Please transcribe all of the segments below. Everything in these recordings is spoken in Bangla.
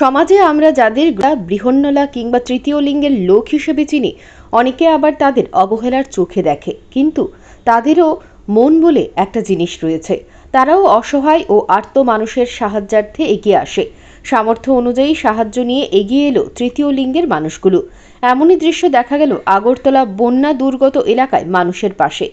সমাজে আমরা যাদের বৃহন্নলা কিংবা তৃতীয় লিঙ্গের লোক হিসেবে চিনি, অনেকে আবার তাদের অবহেলার চোখে দেখে। কিন্তু তাদেরও মন বলে একটা জিনিস রয়েছে। তারাও অসহায় ও আর্ত মানুষের সাহায্যার্থে এগিয়ে আসে। সামর্থ্য অনুযায়ী সাহায্য নিয়ে এগিয়ে এলো তৃতীয় লিঙ্গের মানুষগুলো। এমনই দৃশ্য দেখা গেল আগরতলা বন্যা দুর্গত এলাকায় মানুষের পাশে।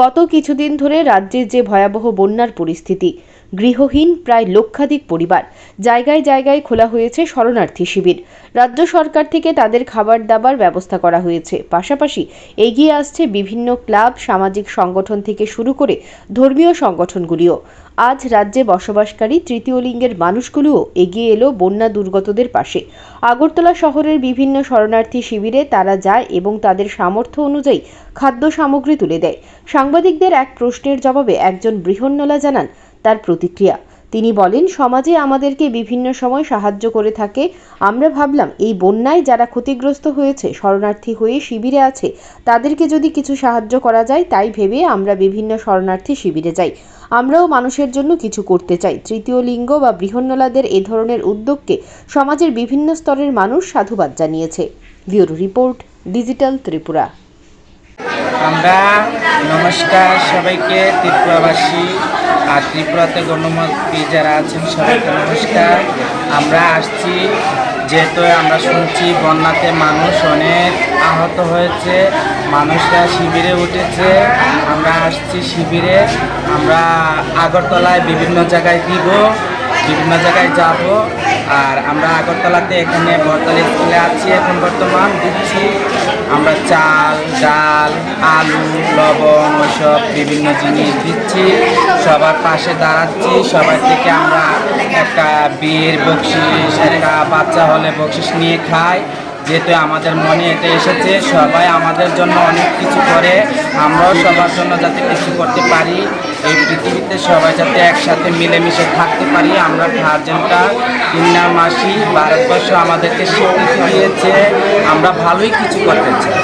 গত কিছুদিন ধরে রাজ্যে যে ভয়াবহ বন্যার পরিস্থিতি গৃহহীন প্রায় লক্ষাধিক পরিবার। জায়গায় জায়গায় খোলা হয়েছে শরণার্থী শিবির। রাজ্য সরকার থেকে তাদের খাবার দাবার ব্যবস্থা করা হয়েছে। পাশাপাশি এগিয়ে আসছে বিভিন্ন ক্লাব, সামাজিক সংগঠন থেকে শুরু করে ধর্মীয় সংগঠনগুলিও। আজ রাজ্যে বসবাসকারী তৃতীয় লিঙ্গের মানুষগুলোও এগিয়ে এলো বন্যা দুর্গতদের পাশে। আগরতলা শহরের বিভিন্ন শরণার্থী শিবিরে তারা যায় এবং তাদের সামর্থ্য অনুযায়ী খাদ্য সামগ্রী তুলে দেয়। সাংবাদিকদের এক প্রশ্নের জবাবে একজন বৃহন্নলা জানান তার প্রতিক্রিয়া। তিনি বলেন, সমাজে আমাদেরকে বিভিন্ন সময় সাহায্য করে থাকে। আমরা ভাবলাম, এই বন্যায় যারা ক্ষতিগ্রস্ত হয়েছে, শরণার্থী হয়ে শিবিরে আছে, তাদেরকে যদি কিছু সাহায্য করা যায়, তাই ভেবে আমরা বিভিন্ন শরণার্থী শিবিরে যাই। আমরাও মানুষের জন্য কিছু করতে চাই। তৃতীয় লিঙ্গ বা বৃহন্নলাদের এ ধরনের উদ্যোগকে সমাজের বিভিন্ন স্তরের মানুষ সাধুবাদ জানিয়েছে। Bureau report, digital Tripura. আমরা নমস্কার সবাইকে, ত্রিপুরাবাসী। আর ত্রিপুরাতে গণমতী যারা আছেন, সবাইকে নমস্কার। আমরা আসছি, যেহেতু আমরা শুনছি, বন্যাতে মানুষ অনেক আহত হয়েছে, মানুষরা শিবিরে উঠেছে। আমরা আসছি শিবিরে। আমরা আগরতলায় বিভিন্ন জায়গায় দিব, বিভিন্ন জায়গায় যাব। আর আমরা আগরতলাতে এখানে বরতলা স্কুলে আছি, এখন বর্তমান দিচ্ছি। আমরা চাল, ডাল, আলু, লবণ ওসব বিভিন্ন জিনিস দিচ্ছি। সবার পাশে দাঁড়াচ্ছি। সবার থেকে আমরা একটা বিয়ের বকশিস একটা বাচ্চা হলে বকশিস নিয়ে খাই। যেহেতু আমাদের মনে এটা এসেছে, সবাই আমাদের জন্য অনেক কিছু করে। আমরাও সবার জন্য যাতে কিছু করতে পারি। এই পৃথিবীতে সবাই যাতে একসাথে মিলেমিশে থাকতে পারি, আমরা ভার্জেনটা কিন্না মাসি ভারতবর্ষ আমাদেরকে স্বীকৃতি দিয়েছে, আমরা ভালোই কিছু করতে চাই।